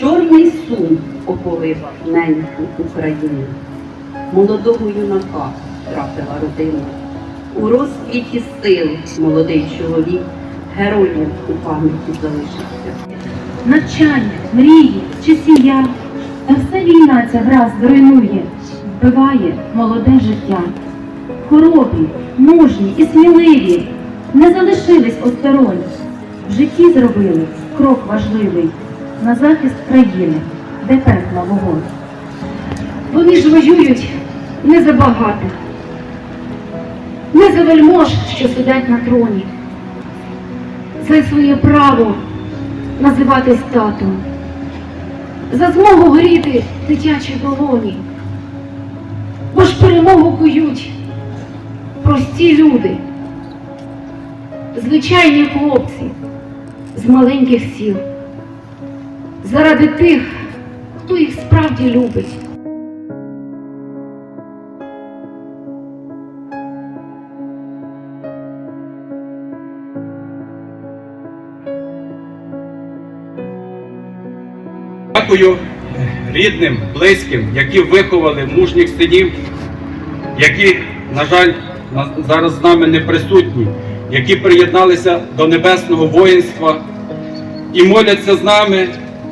Чорний сум оповивав неньку Україну. Молодого юнака трапила родина. У розквіті сил молодий чоловік героєм у пам'яті залишився. навчання, мрії чи сім'я. Та все війна ця гра зруйнує, вбиває молоде життя. Хоробрі, мужні і сміливі не залишились осторонь. В житті зробили крок важливий на захист країни, де пекла вогонь. Вони ж воюють не за багатих, не за вельмож, що сидять на троні. Це своє право називатись татом, за змогу горіти дитячі долоні. Бо ж перемогу кують прості люди, звичайні хлопці з маленьких сіл, заради тих, хто їх справді любить. Дякую рідним, близьким, які виховали мужніх синів, які, на жаль, зараз з нами не присутні, які приєдналися до небесного воїнства і моляться з нами,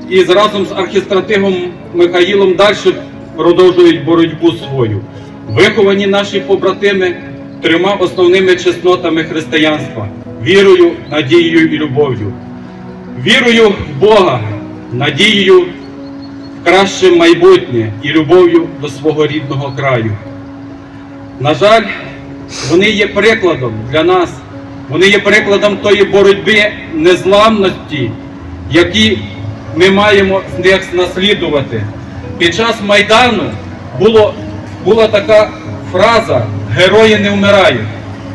і разом з архістратигом Михаїлом далі продовжують боротьбу свою. Виховані наші побратими трьома основними чеснотами християнства вірою, надією і любов'ю. Вірою в Бога, надією в краще майбутнє і любов'ю до свого рідного краю. На жаль, вони є прикладом для нас, вони є прикладом тої боротьби незламності, які ми маємо наслідувати. Під час Майдану було, була така фраза Герої не вмирають.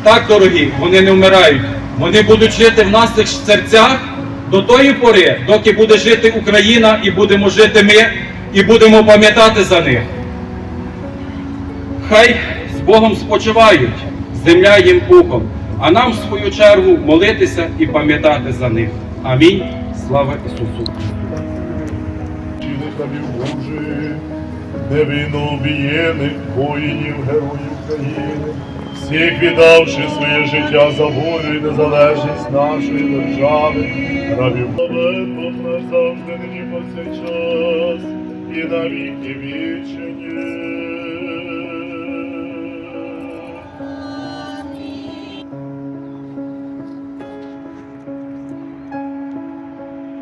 Так, дорогі, вони не вмирають. Вони будуть жити в наших серцях до тої пори, доки буде жити Україна і будемо жити ми, і будемо пам'ятати за них. Хай з Богом спочивають, земля їм пухом, а нам, в свою чергу, молитися і пам'ятати за них. Амінь. Слава Ісусу! Хлібів Божий, невинно обієних воїнів, героїв України, всіх віддавши своє життя за волю і незалежність нашої держави, рабів Бог наш завжди нині повсякчас і на віки вічені.